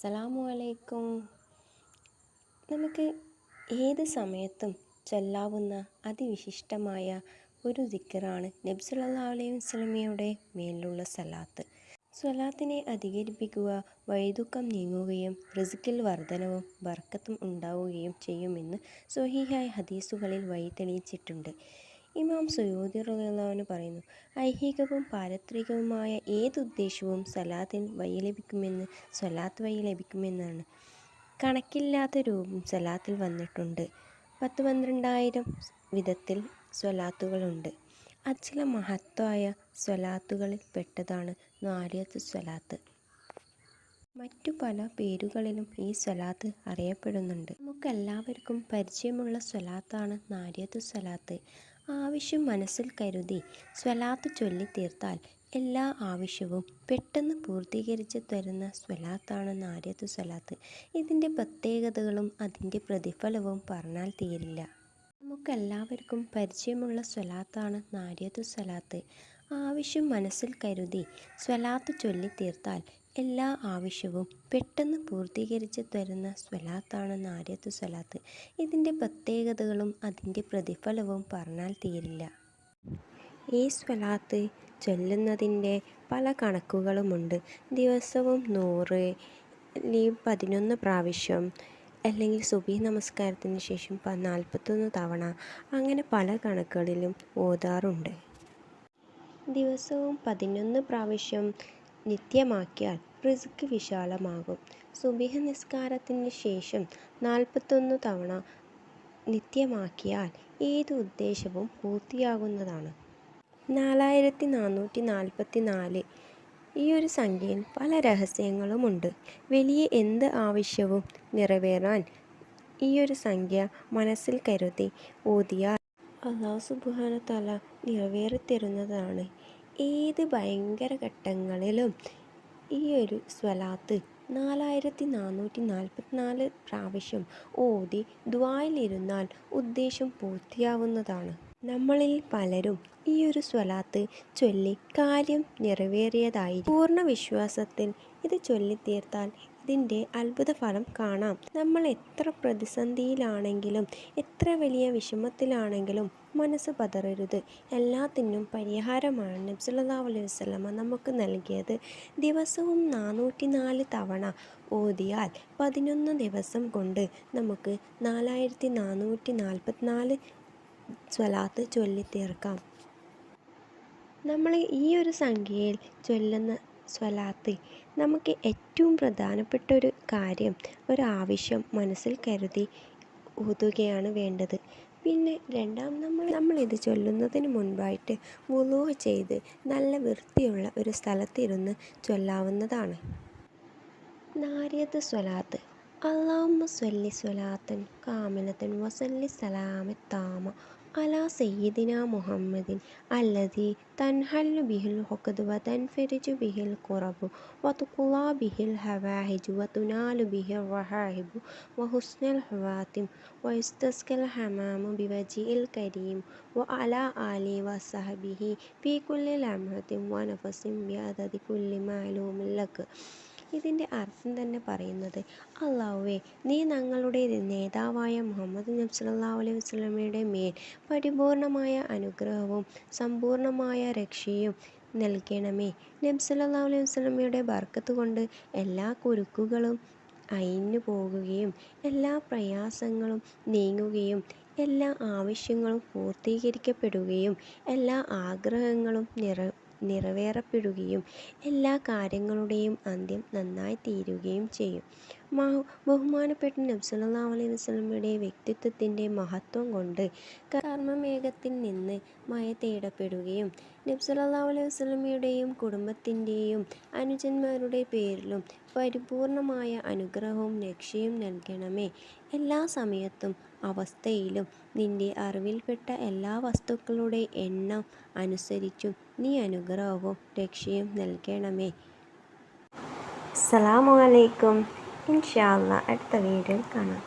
അസ്സലാമു അലൈക്കും. നമുക്ക് ഏത് സമയത്തും ചൊല്ലാവുന്ന അതിവിശിഷ്ടമായ ഒരു ദിക്കറാണ് നബി സല്ലല്ലാഹു അലൈഹി വസല്ലമയുടെ മേലുള്ള സലാത്ത്. സ്വലാത്തിനെ അധികരിപ്പിക്കുക വൈദുക്കം നീങ്ങുകയും റിസ്ക്കിൽ വർധനവും ബർക്കത്തും ഉണ്ടാവുകയും ചെയ്യുമെന്ന് സ്വഹീഹായ ഹദീസുകളിൽ വഴി തെളിയിച്ചിട്ടുണ്ട്. ഇമാം സുയോദി റളിയല്ലാഹു പറയുന്നു ഐഹികവും പാരത്രികവുമായ ഏതുദ്ദേശവും സലാത്തിൽ വഴി ലഭിക്കുമെന്ന് സലാത്ത് വഴി ലഭിക്കുമെന്നാണ്. കണക്കില്ലാത്ത രൂപം സലാത്തിൽ വന്നിട്ടുണ്ട്. പത്ത് പന്ത്രണ്ടായിരം വിധത്തിൽ സ്വലാത്തുകളുണ്ട്. അത് ചില മഹത്വമായ സ്വലാത്തുകളിൽ പെട്ടതാണ് നാരിയത്ത് സ്വലാത്ത്. മറ്റു പല പേരുകളിലും ഈ സ്വലാത്ത് അറിയപ്പെടുന്നുണ്ട്. നമുക്കെല്ലാവർക്കും പരിചയമുള്ള സ്വലാത്താണ് നാരിയത്ത് സ്വലാത്ത്. ആവശ്യം മനസ്സിൽ കരുതി സ്വലാത്ത് ചൊല്ലി തീർത്താൽ എല്ലാ ആവശ്യവും പെട്ടെന്ന് പൂർത്തീകരിച്ച് തരുന്ന സ്വലാത്താണ് നാരിയത്ത് സ്വലാത്ത്. ഇതിന്റെ പ്രത്യേകതകളും അതിന്റെ പ്രതിഫലവും പറഞ്ഞാൽ തീരില്ല. നമുക്കെല്ലാവർക്കും പരിചയമുള്ള സ്വലാത്താണ് നാരിയത്ത് സ്വലാത്ത്. ആവശ്യം മനസ്സിൽ കരുതി സ്വലാത്ത് ചൊല്ലിത്തീർത്താൽ എല്ലാ ആവശ്യവും പെട്ടെന്ന് പൂർത്തീകരിച്ച് തരുന്ന സ്വലാത്താണ് നാരിയത്ത് സ്വലാത്ത്. ഇതിന്റെ പ്രത്യേകതകളും അതിന്റെ പ്രതിഫലവും പറഞ്ഞാൽ തീരില്ല. ഈ സ്വലാത്ത് ചൊല്ലുന്നതിന്റെ പല കണക്കുകളുമുണ്ട്. ദിവസവും നൂറ് അല്ലെങ്കിൽ പതിനൊന്ന് പ്രാവശ്യം അല്ലെങ്കിൽ സുബി നമസ്കാരത്തിന് ശേഷം നാൽപ്പത്തൊന്ന് തവണ അങ്ങനെ പല കണക്കുകളിലും ഓതാറുണ്ട്. ദിവസവും പതിനൊന്ന് പ്രാവശ്യം നിത്യമാക്കിയാൽ റിസ്ക് വിശാലമാകും. സുബിഹ നിസ്കാരത്തിന് ശേഷം നാൽപ്പത്തൊന്ന് തവണ നിത്യമാക്കിയാൽ ഏത് ഉദ്ദേശവും പൂർത്തിയാകുന്നതാണ്. നാലായിരത്തി നാനൂറ്റി നാൽപ്പത്തി നാല് ഈ ഒരു സംഖ്യയിൽ പല രഹസ്യങ്ങളുമുണ്ട്. വലിയ എന്ത് ആവശ്യവും നിറവേറാൻ ഒരു സംഖ്യ മനസ്സിൽ കരുതി ഓതിയാൽ അള്ളാഹു സുബാന തല നിറവേറിത്തരുന്നതാണ്. ഏത് ഭയങ്കര ഘട്ടങ്ങളിലും ഈ ഒരു സ്വലാത്ത് നാലായിരത്തി നാനൂറ്റി നാൽപ്പത്തിനാല് പ്രാവശ്യം ഓതി ദ്വായിലിരുന്നാൽ ഉദ്ദേശം പൂർത്തിയാവുന്നതാണ്. നമ്മളിൽ പലരും ഈ ഒരു സ്വലാത്ത് ചൊല്ലി കാര്യം നിറവേറിയതായി പൂർണ വിശ്വാസത്തിൽ ഇത് ചൊല്ലിത്തീർത്താൽ ഇതിന്റെ അത്ഭുത ഫലം കാണാം. നമ്മൾ എത്ര പ്രതിസന്ധിയിലാണെങ്കിലും എത്ര വലിയ വിഷമത്തിലാണെങ്കിലും മനസ്സ് പതറരുത്. എല്ലാത്തിനും പരിഹാരമാണ് നബ്സുല്ലാ അലൈഹി വസ്ലമ നമുക്ക് നൽകിയത്. ദിവസവും നാനൂറ്റി നാല് തവണ ഓതിയാൽ പതിനൊന്ന് ദിവസം കൊണ്ട് നമുക്ക് നാലായിരത്തി നാനൂറ്റി നാൽപ്പത്തിനാല് സ്വലാത്ത് ചൊല്ലിത്തീർക്കാം. നമ്മൾ ഈ ഒരു സംഖ്യയിൽ ചൊല്ലുന്ന സ്വലാത്ത് നമുക്ക് ഏറ്റവും പ്രധാനപ്പെട്ട ഒരു കാര്യം ഒരാവശ്യം മനസ്സിൽ കരുതി ഊതുകയാണ് വേണ്ടത്. പിന്നെ രണ്ടാം നമ്മൾ നമ്മളിത് ചൊല്ലുന്നതിന് മുൻപായിട്ട് വുളൂ ചെയ്ത് നല്ല വൃത്തിയുള്ള ഒരു സ്ഥലത്തിരുന്ന് ചൊല്ലാവുന്നതാണ്. നാരിയത് സ്വലാത്ത്. അള്ളാഹുമ്മ സ്വല്ലി സ്വലാത്തൻ കാമിലത്തൻ വസല്ലി സലാമത്താമ على سيدنا محمد الذي تنحل به الحقد وتنفرج به الكرب وتقلى به الهواهج وتنال به الرهائب وحسن الحواتم ويستسقى الحمام بوجه الكريم وعلى آله وصحبه في كل لمحة ونفس بعدد كل معلوم لك. ഇതിന്റെ അർത്ഥം തന്നെ പറയുന്നത് അള്ളാഹുവേ നീ ഞങ്ങളുടെ നേതാവായ മുഹമ്മദ് നബി സല്ലല്ലാഹു അലൈഹി വസല്ലമയുടെ മേൽ പരിപൂർണമായ അനുഗ്രഹവും സമ്പൂർണമായ രക്ഷയും നൽകണമേ. നബി സല്ലല്ലാഹു അലൈഹി വസ്ലമയുടെ ബർക്കത്ത് കൊണ്ട് എല്ലാ കുരുക്കുകളും അയിഞ്ഞു പോകുകയും എല്ലാ പ്രയാസങ്ങളും നീങ്ങുകയും എല്ലാ ആവശ്യങ്ങളും പൂർത്തീകരിക്കപ്പെടുകയും എല്ലാ ആഗ്രഹങ്ങളും നിറ നിറവേറപ്പെടുകയും എല്ലാ കാര്യങ്ങളുടെയും അന്ത്യം നന്നായി തീരുകയും ചെയ്യും. ബഹുമാനപ്പെട്ട നബ്സല്ലാ അലൈഹി വസല്ലമയുടെ വ്യക്തിത്വത്തിന്റെ മഹത്വം കൊണ്ട് കർമ്മമേഘത്തിൽ നിന്ന് മയ തേടപ്പെടുകയും നബ്സല്ലാ അലൈഹി വസല്ലമയുടെയും കുടുംബത്തിന്റെയും അനുജന്മാരുടെ പേരിലും പരിപൂർണമായ അനുഗ്രഹവും രക്ഷയും നൽകണമേ. എല്ലാ സമയത്തും അവസ്ഥയിലും നിന്റെ അറിവിൽപ്പെട്ട എല്ലാ വസ്തുക്കളുടെ എണ്ണം അനുസരിച്ചും നീ അനുഗ്രഹവും രക്ഷയും നൽകണമേ. അസ്സലാമു ഇൻഷാല്ല അടുത്ത വീഡിയോയിൽ കാണാം.